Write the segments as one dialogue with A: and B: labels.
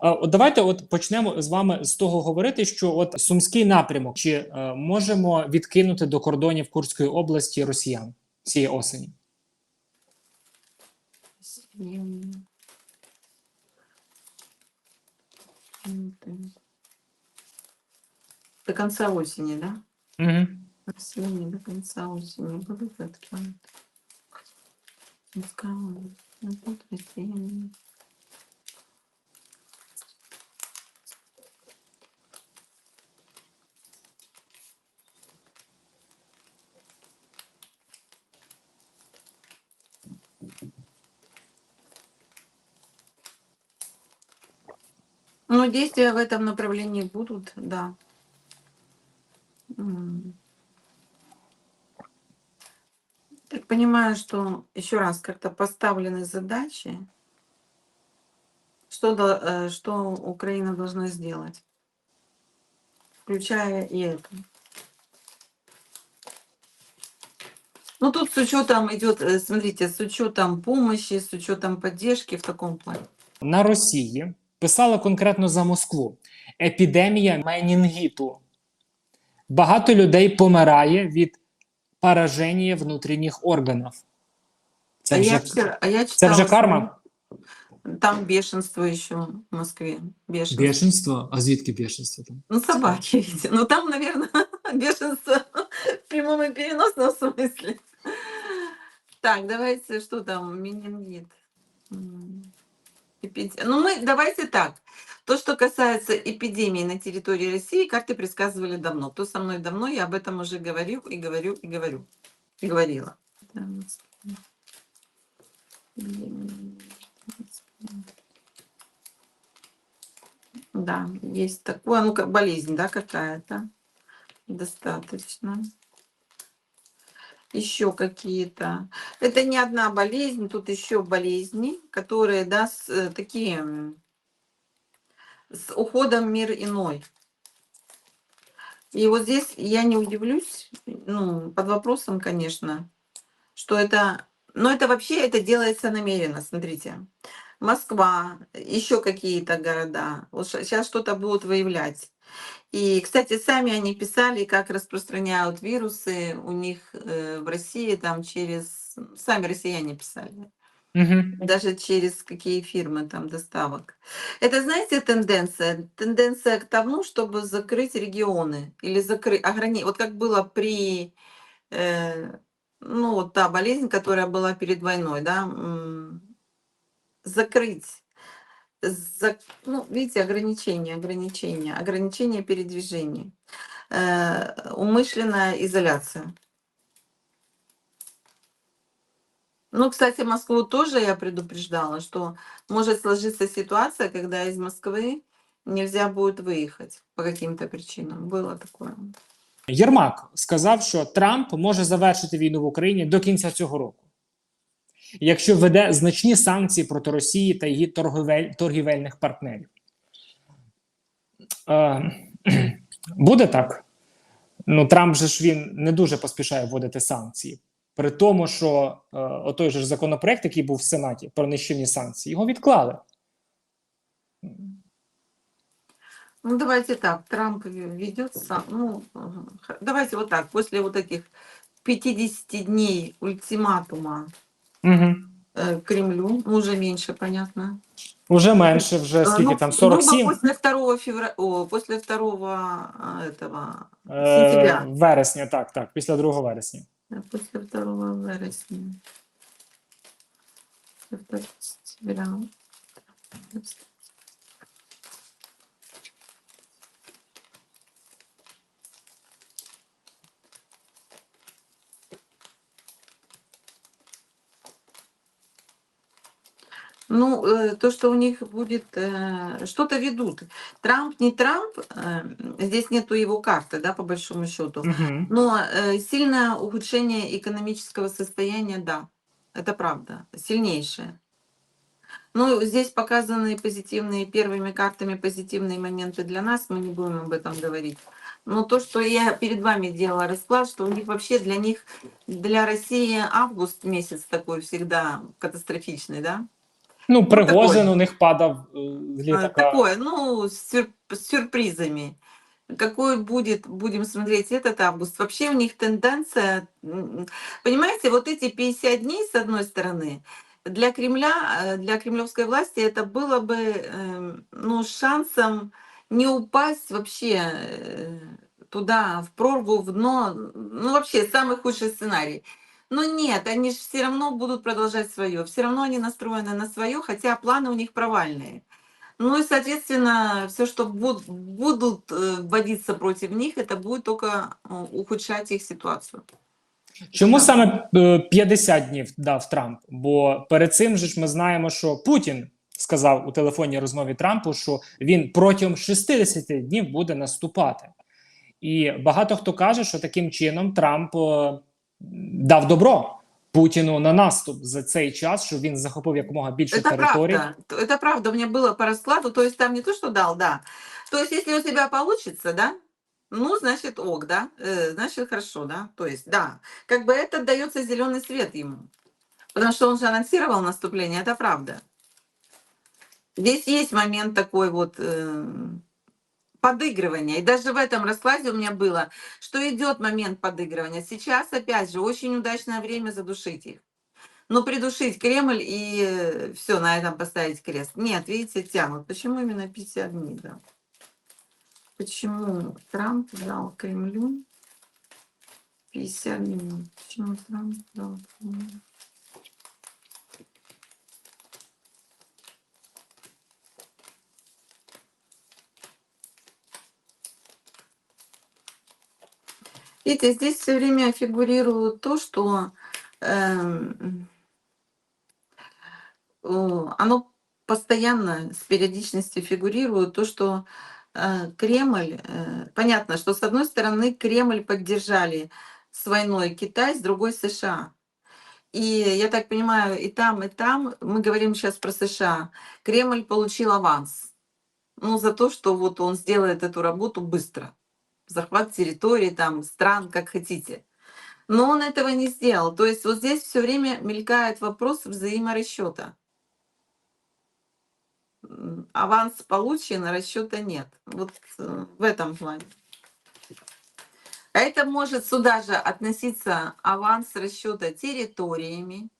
A: От давайте от почнемо з вами з того говорити, що от сумський напрямок чи е, можемо відкинути до кордонів Курської області росіян цієї осені?
B: До конца осени, да?
A: Угу.
B: Осени до конца осени будут открыты. Искала. Ну, тут Действия в этом направлении будут, да. Так понимаю, что еще раз как-то поставлены задачи, что, э, что Украина должна сделать, включая и это. Ну, тут с учетом идет, э, смотрите, с учетом помощи, с учетом поддержки в таком плане.
A: На Росії писали конкретно за Москву: епідемія менінгіту. Багато людей помирає від пораження внутрішніх органів. Це
B: а, я
A: вже,
B: а я
A: це вже карма?
B: Там бешенство еще в Москве. Бешенство.
A: Бешенство? А звідки бешенство там?
B: Ну, собаки, видите. Ну, там, наверное, бешенство в прямом и переносном смысле. Так, давайте, что там, менингит. Ну, мы, давайте так. То, что касается эпидемии на территории России, карты предсказывали давно. Кто со мной давно, я об этом уже говорю и говорю и говорю. И говорила. Да, есть такое, ну, как болезнь, да, какая-то. Достаточно. Еще какие-то. Это не одна болезнь, тут еще болезни, которые, да, с, э, такие с уходом мир иной. И вот здесь я не удивлюсь, ну, под вопросом, конечно, что это, но это вообще это делается намеренно, смотрите. Москва, еще какие-то города. Вот сейчас что-то будут выявлять. И, кстати, сами они писали, как распространяют вирусы у них э, в России, там через... Сами россияне писали.
A: Угу.
B: Даже через какие фирмы там доставок. Это, знаете, тенденция? Тенденция к тому, чтобы закрыть регионы. Или закрыть... Ограни... Вот как было при... э, ну, вот та болезнь, которая была перед войной, да, закрыть, за- ну, видите, ограничения, ограничения, ограничения передвижения, Э, умышленная изоляция. Ну, кстати, Москву тоже я предупреждала, что может сложиться ситуация, когда из Москвы нельзя будет выехать по каким-то причинам. Было такое.
A: Єрмак сказав, що Трамп може завершити війну в Україні до кінця цього року, якщо введе значні санкції проти Росії та її торговель, торгівельних партнерів. Е, буде так? Ну, Трамп же ж він не дуже поспішає вводити санкції. При тому, що е, отой же ж законопроект, який був в Сенаті про нищівні санкції, його відклали.
B: Ну, давайте так, Трамп ведет сам, ну, давайте вот так, после вот таких 50 дней ультиматума
A: Угу.
B: э, Кремлю, ну, уже меньше, понятно.
A: Уже менше, вже
B: Э,
A: скільки
B: ну,
A: там
B: грубо
A: 47
B: после 2 февраля, о, после 2 а, этого,
A: е,
B: сентября.
A: вересня, так, так, після 2 вересня.
B: э, после 2 вересня. После 2 сентября. Ну, э, то, что у них будет, э, что-то ведут. Трамп, не Трамп, э, здесь нету его карты, да, по большому счету.
A: Угу.
B: Но сильное ухудшение экономического состояния, да, это правда, сильнейшее. Ну, здесь показаны позитивные, первыми картами позитивные моменты для нас, мы не будем об этом говорить. Но то, что я перед вами делала расклад, что у них вообще для них, для России август месяц такой всегда катастрофичный, да?
A: Ну, Пригожин
B: такое.
A: у них падав е, з
B: А. Такое, ну, с, сюр- с сюрпризами. Какой будет, будем смотреть этот август. Вообще у них тенденция, понимаете, вот эти 50 дней, с одной стороны, для Кремля, э, для кремлевской власти это было бы эм, ну, шансом не упасть вообще э, туда, в прорву, в дно, ну вообще самый худший сценарий. Но нет, они же все равно будут продолжать свое, все равно они настроены на свое, хотя планы у них провальные. Ну и, соответственно, все, что буд- будут э, вводиться против них, это будет только э, ухудшать их ситуацию.
A: Чому
B: Да.
A: саме е, 50 днів дав Трамп? Бо перед цим же ж ми знаємо, що Путін сказав у телефонній розмові Трампу, що він протягом 60 днів буде наступати. І багато хто каже, що таким чином Трамп е, дав добро Путіну на наступ за цей час, що він захопив якомога більше
B: Это
A: територій.
B: правда. Т- Это правда. У меня было по раскладу. То есть там не то, что дал, да. То есть если у тебя получится, да, ну, значит, ок, да, э, значит, хорошо, да. То есть, да, как бы это дается зеленый свет ему. Потому что он же анонсировал наступление, это правда. Здесь есть момент такой вот э, подыгрывания. И даже в этом раскладе у меня было, что идет момент подыгрывания. Сейчас, опять же, очень удачное время задушить их. Но придушить Кремль и все, на этом поставить крест. Нет, видите, тянут. Почему именно 50 дней, да? Почему Трамп дал Кремлю 50 дней? Почему Трамп дал Кремлю? Видите, здесь все время фигурирует то, что о, оно постоянно с периодичностью фигурирует то, что э, Кремль, э, понятно, что с одной стороны Кремль поддержали с войной Китай, с другой США. И я так понимаю, и там, и там, мы говорим сейчас про США, Кремль получил аванс. Ну, за то, что вот он сделает эту работу быстро. Захват территории, там, стран, как хотите. Но он этого не сделал. То есть вот здесь все время мелькает вопрос взаиморасчета. Аванс получен, а расчета нет. Вот э, в этом плане. А это может сюда же относиться аванс расчета территориями,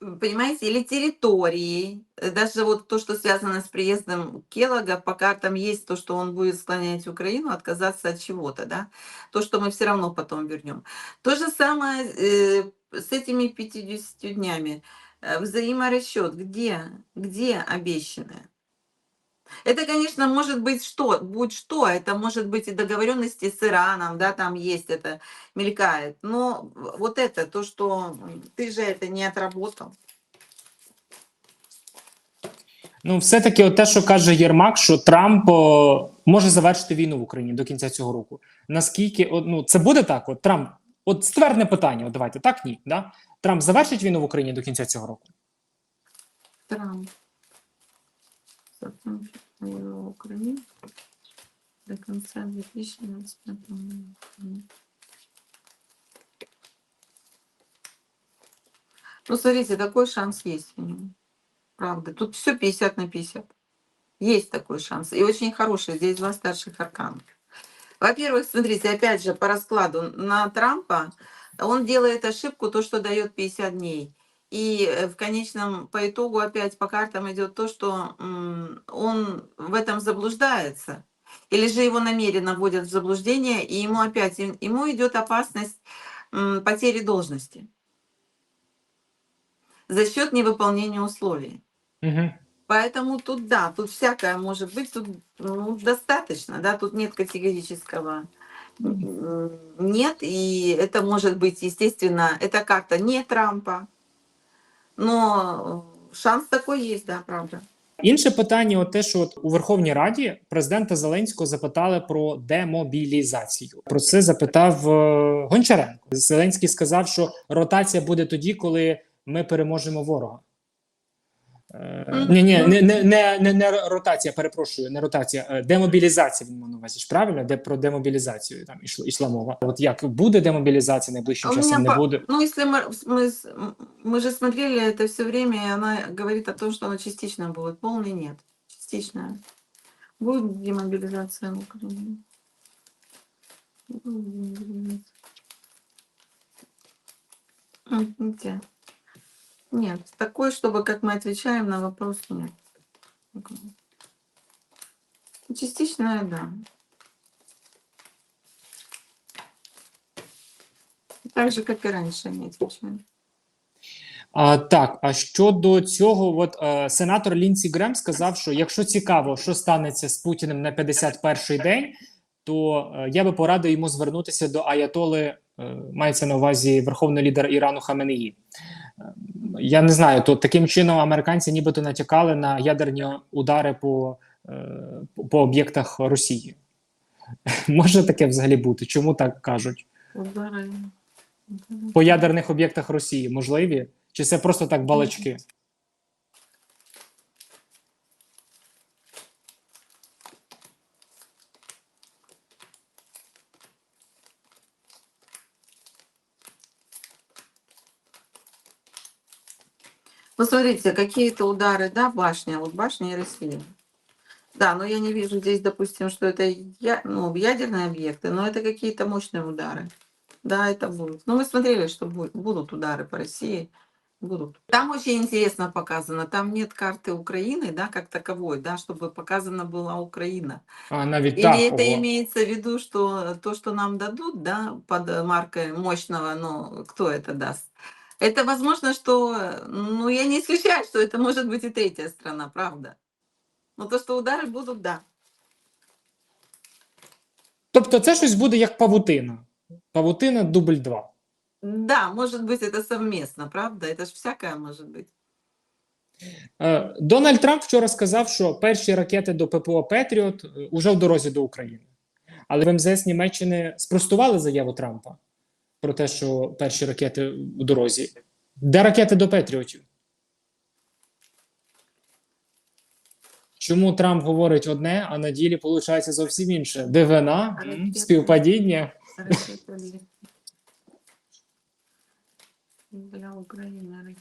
B: понимаете, или территорией. Э, Даже вот то, что связано с приездом Келлога, пока там есть то, что он будет склонять Украину, отказаться от чего-то, да, то, что мы все равно потом вернем. То же самое э, с этими 50 днями. Э, Взаиморасчет, где, где обещанное? Это, конечно, может быть что, будь что, это может быть и договоренности с Ираном, да, там есть это, мелькает. Но вот это, то, что м, ты же это не отработал.
A: Ну, все-таки, от те, що каже Єрмак, що Трамп о, може завершити війну в Україні до кінця цього року. Наскільки от, ну, це буде так? От Трамп, от ствердне питання, от давайте, так ні. Да? Трамп завершить війну в Україні до кінця цього року?
B: Трамп. Войну в Украине до конца 2025 года. Ну, смотрите, такой шанс есть у него. Правда. Тут все 50 на 50. Есть такой шанс. И очень хороший. Здесь два старших аркана. Во-первых, смотрите, опять же, по раскладу на Трампа, он делает ошибку, то, что дает 50 дней. И э, в конечном, по итогу опять по картам идет то, что он в этом заблуждается. Или же его намеренно вводят в заблуждение, и ему опять, ему идет опасность потери должности за счет невыполнения условий.
A: Угу.
B: Поэтому тут да, тут всякое может быть, тут ну, достаточно, да, тут нет категорического нет, и это может быть, естественно, эта карта не Трампа, но э, шанс такой есть, да, правда.
A: Інше питання: от те, що от у Верховній Раді президента Зеленського запитали про демобілізацію. Про це запитав е, Гончаренко. Зеленський сказав, що ротація буде тоді, коли ми переможемо ворога. Е, ні, ні, не, не, не, не, не ротація, перепрошую, не ротація, е, демобілізація він мав на увазі ж правильно? Де про демобілізацію там ішла, ішла мова. От як буде демобілізація найближчим
B: А у
A: часом
B: меня
A: не
B: по-
A: буде?
B: Ну, если мы, мы, с- м, мы же смотрели это все время, и она говорит о том, что она частично будет. Полный нет. Частичная. Будет демобилизация в Украине. Будет демобилизация. Нет, такой, чтобы как мы отвечаем на вопрос, нет. Частичная, да. Так же, и раньше они отвечали.
A: А, так, а щодо цього, от е, сенатор Лінсі Грем сказав, що якщо цікаво, що станеться з Путіним на 51-й день, то е, я би порадив йому звернутися до Аятоли, мається на увазі верховний лідер Ірану Хаменеї. Е, Я не знаю, то таким чином американці нібито натякали на ядерні удари по, е, по- об'єктах Росії. Може таке взагалі бути? Чому так кажуть? По ядерних об'єктах Росії можливі? Чи це просто так балачки?
B: Посмотрите, какие-то удары, да, башня, вот башня и Россия. Да, но я не вижу здесь, допустим, что это я, ну, ядерные объекты, но это какие-то мощные удары. Да, это будут. Ну, мы смотрели, что бу- будут удары по России. Будут. Там очень интересно показано. Там нет карты Украины, да, как таковой, да, чтобы показана была Украина.
A: А навіть
B: Или
A: так.
B: это
A: ого.
B: имеется в виду, что то, что нам дадут, да, под маркой мощного, ну, кто это даст? Это возможно, что, э, ну, я не исключаю, что это может быть и третья страна, правда. Но то, что удары будут, да.
A: Тобто це щось буде як павутина. Павутина дубль 2.
B: Да, может быть, это совместно, правда? Это же всякое может быть.
A: Е, Дональд Трамп вчора сказав, що перші ракети до ППО Петріот е, уже в дорозі до України. Але в МЗС Німеччини спростували заяву Трампа про те, що перші ракети в дорозі. Де ракети до Петріотів? Чому Трамп говорить одне, а на ділі виходить зовсім інше? Дивина,
B: Ракети.
A: співпадіння.
B: Ракеты для, для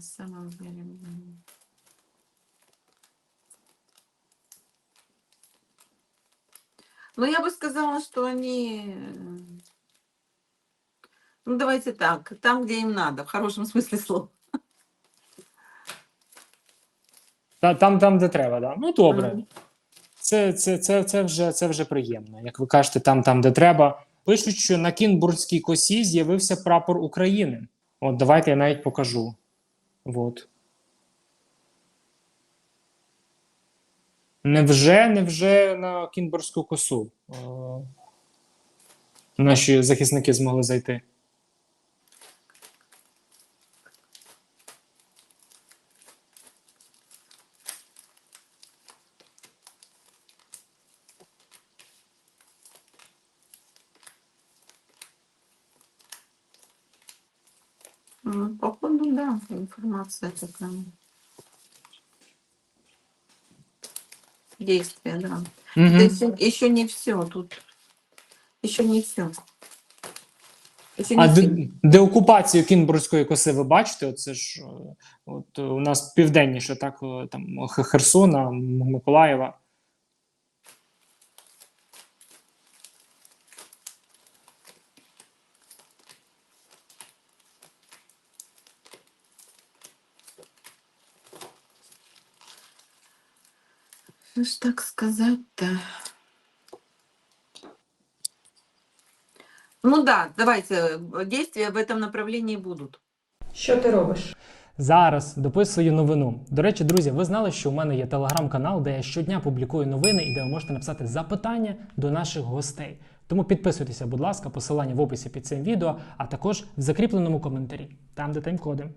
B: На самом деле. м. Ну, я бы сказала, что они... э, Ну, давайте так, там, где им надо, в хорошем смысле слова.
A: Та- Там, там, де треба, да. Ну добре.
B: Мгм.
A: Це, це, це, це, вже, це вже приємно. Як ви кажете, там, там, де треба. Пишуть, що на Кінбурзькій косі з'явився прапор України. От давайте я навіть покажу. От. Невже, невже на Кінбурзьку косу е, наші захисники змогли зайти?
B: Ну, походу, да, информация такая. Действие, да.
A: Угу.
B: То есть еще не все тут. Еще не все. Еще не
A: А
B: всё.
A: де, деокупацію Кінбурзької коси ви бачите? Оце ж е, от е, у нас південніше, так е, там Х- Херсона, М- Миколаєва.
B: Что ж так сказать-то? Ну да, давайте, э, действия в этом направлении будут.
C: Що ти робиш?
A: Зараз дописую новину. До речі, друзі, ви знали, що у мене є телеграм-канал, де я щодня публікую новини і де ви можете написати запитання до наших гостей. Тому підписуйтеся, будь ласка, посилання в описі під цим відео, а також в закріпленому коментарі, там де тайм-коди.